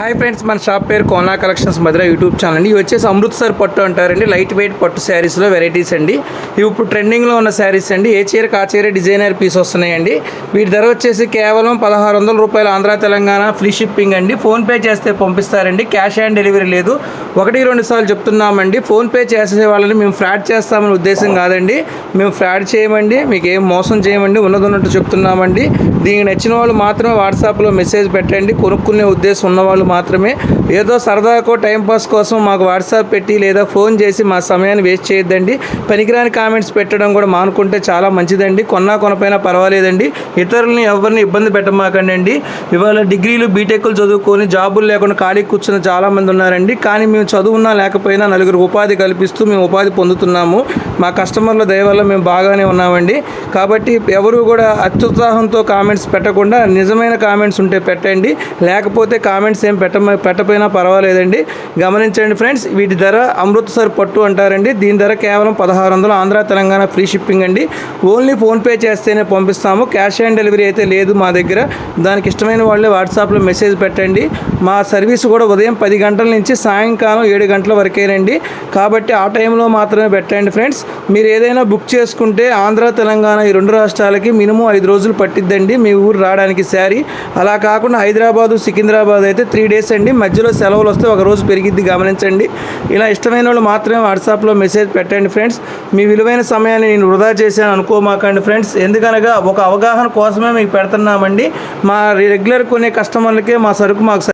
Hi friends మన shop పేరు Kona collections Madhura YouTube channel అండి ఇవి వచ్చేసి అమృత్సర్ పట్టు అంటారండి. లైట్ వెయిట్ పట్టు శారీస్లో వెరైటీస్ అండి. ఇవి ఇప్పుడు ట్రెండింగ్లో ఉన్న శారీస్ అండి. ఏ చీరకు ఆ చీర డిజైనర్ పీస్ వస్తున్నాయండి. వీటి ధర వచ్చేసి కేవలం పదహారు వందల రూపాయలు ఆంధ్ర తెలంగాణ ఫ్రీ షిప్పింగ్ అండి. ఫోన్పే చేస్తే పంపిస్తారండి. క్యాష్ ఆన్ డెలివరీ లేదు. ఒకటి రెండు సార్లు చెప్తున్నామండి. ఫోన్పే చేసే వాళ్ళని మేము ఫ్రాడ్ చేస్తామని ఉద్దేశం కాదండి. మేము ఫ్రాడ్ చేయమండి. మీకు ఏం మోసం చేయమండి. ఉన్నది ఉన్నట్టు చెప్తున్నామండి. దీనికి నచ్చిన వాళ్ళు మాత్రమే వాట్సాప్లో మెసేజ్ పెట్టండి. కొనుక్కునే ఉద్దేశం ఉన్నవాళ్ళు మాత్రమే. ఏదో సరదాకో టైంపాస్ కోసం మాకు వాట్సాప్ పెట్టి లేదా ఫోన్ చేసి మా సమయాన్ని వేస్ట్ చేయొద్దండి. పనికిరాని కామెంట్స్ పెట్టడం కూడా మానుకుంటే చాలా మంచిదండి. కొన్నా కొనపోయినా పర్వాలేదండి. ఇతరులని ఎవరిని ఇబ్బంది పెట్టమాకండి అండి ఇవాళ డిగ్రీలు బీటెక్లు చదువుకొని జాబులు లేకుండా ఖాళీ కూర్చున్న చాలామంది ఉన్నారండి. కానీ మేము చదువున్నా లేకపోయినా నలుగురు ఉపాధి కల్పిస్తూ మేము ఉపాధి పొందుతున్నాము. మా కస్టమర్ల దయ వల్ల మేము బాగానే ఉన్నామండి. కాబట్టి ఎవరు కూడా అత్యుత్సాహంతో కామెంట్స్ పెట్టకుండా నిజమైన కామెంట్స్ ఉంటే పెట్టండి. లేకపోతే కామెంట్స్ ఏం పెట్ట పెట్టపోయినా పర్వాలేదండి. గమనించండి ఫ్రెండ్స్ వీటి ధర అమృత్సర్ పట్టు అంటారండి. దీని ధర కేవలం పదహారు వందలు ఆంధ్ర తెలంగాణ ఫ్రీ షిప్పింగ్ అండి. ఓన్లీ ఫోన్పే చేస్తేనే పంపిస్తాము. క్యాష్ ఆన్ డెలివరీ అయితే లేదు మా దగ్గర. దానికి ఇష్టమైన వాళ్ళే వాట్సాప్లో మెసేజ్ పెట్టండి. మా సర్వీస్ కూడా ఉదయం పది గంటల నుంచి సాయంకాలం ఏడు గంటల వరకేనండి కాబట్టి ఆ టైంలో మాత్రమే పెట్టండి ఫ్రెండ్స్. మీరు ఏదైనా బుక్ చేసుకుంటే ఆంధ్ర తెలంగాణ ఈ రెండు రాష్ట్రాలకి మినిమం ఐదు రోజులు పట్టిద్దండి. మీ ఊరు రావడానికి శారీ. అలా కాకుండా హైదరాబాదు సికింద్రాబాద్ అయితే త్రీ డేస్ అండి. మధ్యలో సెలవులు వస్తే ఒక రోజు పెరిగిద్ది గమనించండి. ఇలా ఇష్టమైన వాళ్ళు మాత్రమే వాట్సాప్లో మెసేజ్ పెట్టండి ఫ్రెండ్స్ మీ విలువైన సమయాన్ని నేను వృధా చేశాను అనుకోమాకండి ఫ్రెండ్స్ ఎందుకనగా ఒక అవగాహన కోసమే మీకు పెడుతున్నామండి. మా రెగ్యులర్ కొనే కస్టమర్లకే మా సరుకు మాకు